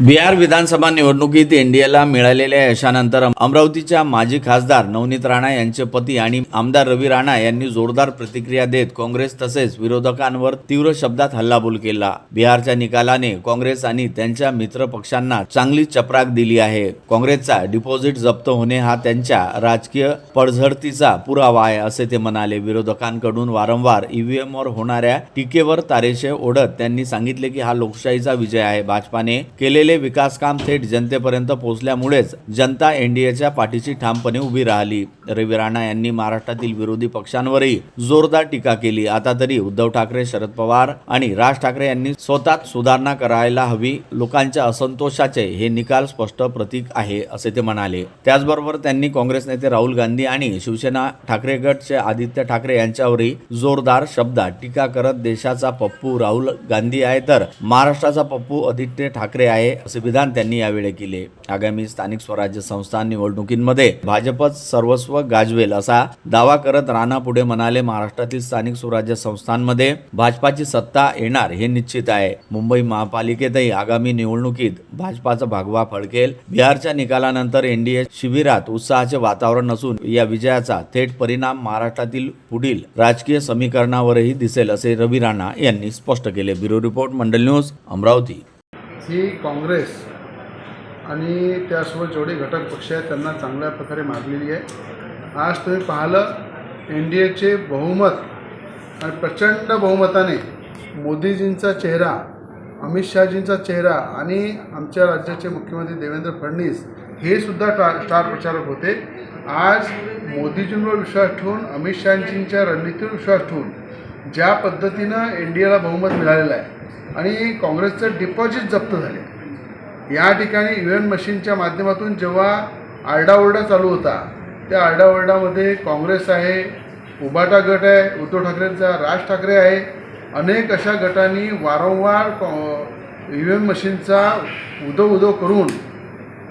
बिहार विधानसभा निवडणुकीत एनडीएला मिळालेल्या यशानंतर अमरावतीच्या माजी खासदार नवनीत राणा यांचे पती आणि आमदार रवी राणा यांनी जोरदार प्रतिक्रिया देत काँग्रेस तसेच विरोधकांवर तीव्र शब्दात हल्लाबोल केला. बिहारच्या निकालाने काँग्रेस आणि त्यांच्या मित्र पक्षांना चांगली चपराक दिली आहे. काँग्रेसचा डिपॉझिट जप्त होणे हा त्यांच्या राजकीय पडझडतीचा पुरावा आहे असे ते म्हणाले. विरोधकांकडून वारंवार ईव्हीएमवर होणाऱ्या टीकेवर तारेशे ओढत त्यांनी सांगितले की हा लोकशाहीचा विजय आहे. भाजपाने केलेले विकास काम थेट जनतेपर्यंत पोहोचल्यामुळेच जनता एनडीएच्या पाठीशी ठामपणे उभी राहिली. रवी राणा यांनी महाराष्ट्रातील विरोधी पक्षांवरही जोरदार टीका केली. आता तरी उद्धव ठाकरे शरद पवार आणि राज ठाकरे यांनी स्वतःत सुधारणा करायला हवी. लोकांच्या असंतोषाचे हे निकाल स्पष्ट प्रतीक आहे असे ते म्हणाले. त्याचबरोबर त्यांनी काँग्रेस नेते राहुल गांधी आणि शिवसेना ठाकरे गटचे आदित्य ठाकरे यांच्यावरही जोरदार शब्दात टीका करत देशाचा पप्पू राहुल गांधी आहे तर महाराष्ट्राचा पप्पू आदित्य ठाकरे आहे असे विधान त्यांनी यावेळी केले. आगामी स्थानिक स्वराज्य संस्था निवडणुकींमध्ये भाजपच सर्वस्व गाजवेल असा दावा करत राणा पुढे म्हणाले महाराष्ट्रातील स्थानिक स्वराज्य संस्थांमध्ये भाजपाची सत्ता येणार हे निश्चित आहे. मुंबई महापालिकेतही आगामी निवडणुकीत भाजपाचा भागवा फडकेल. बिहारच्या निकालानंतर एनडीए शिबिरात उत्साहाचे वातावरण असून या विजयाचा थेट परिणाम महाराष्ट्रातील पुढील राजकीय समीकरणावरही दिसेल असे रवी राणा यांनी स्पष्ट केले. Bureau report Mandal News Amravati. ही काँग्रेस आणि त्यासोबत जेवढे घटक पक्ष आहेत त्यांना चांगल्या प्रकारे मारलेली आहे. आज तुम्ही पाहिलं एन डी एचे बहुमत आणि प्रचंड बहुमताने मोदीजींचा चेहरा अमित शहाजींचा चेहरा आणि आमच्या राज्याचे मुख्यमंत्री देवेंद्र फडणवीस हे सुद्धा टा स्टार प्रचारक होते. आज मोदीजींवर विश्वास ठेवून अमित शहाजींच्या रणनीतीवर विश्वास ठेवून ज्या पद्धतीनं एन डी एला बहुमत मिळालेलं आहे आणि काँग्रेसचं डिपॉझिट जप्त झाले. या ठिकाणी यू एन मशीनच्या माध्यमातून जेव्हा आरडाओरडा चालू होता त्या आरडाओरडामध्ये काँग्रेस आहे उबाटा गट आहे उद्धव ठाकरेंचा राज ठाकरे आहे अनेक अशा गटांनी वारंवार यू एम मशीनचा उदो उदो करून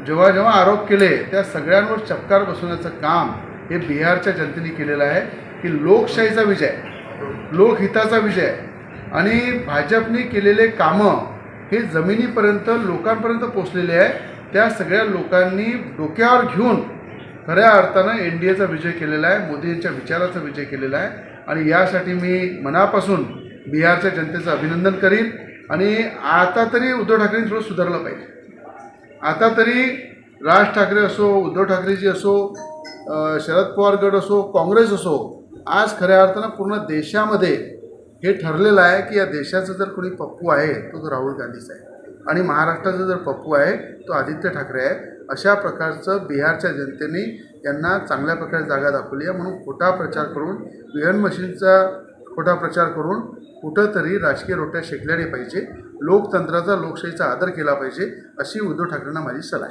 जेव्हा जेव्हा आरोप केले त्या सगळ्यांवर चपकार बसवण्याचं काम हे बिहारच्या जनतेने केलेलं आहे की लोकशाहीचा विजय. लोकहिताचा विजय आणि भाजपने केलेले कामं हे जमिनीपर्यंत लोकांपर्यंत पोचलेले आहे. त्या सगळ्या लोकांनी डोक्यावर घेऊन खऱ्या अर्थानं एन डी एचा विजय केलेला आहे मोदींच्या विचाराचा विजय केलेला आहे. आणि यासाठी मी मनापासून बिहारच्या जनतेचं अभिनंदन करीन. आणि आता तरी उद्धव ठाकरेंनी थोडं सुधारलं पाहिजे. आता तरी राज ठाकरे असो उद्धव ठाकरेजी असो शरद पवार गट असो काँग्रेस असो आज खऱ्या अर्थानं पूर्ण देशामध्ये हे ठरलेलं आहे की या देशाचं जर कोणी पप्पू आहे तो तो राहुल गांधीच आहे आणि महाराष्ट्राचा जर पप्पू आहे तो आदित्य ठाकरे आहे अशा प्रकारचं बिहारच्या जनतेने यांना चांगल्या प्रकारे जागा दाखवली आहे. म्हणून खोटा प्रचार करून विहन मशीनचा खोटा प्रचार करून कुठंतरी राजकीय रोट्या शेकल्या नाही पाहिजे लोकतंत्राचा लोकशाहीचा आदर केला पाहिजे अशी उद्धव ठाकरेंना माझी सलाह आहे.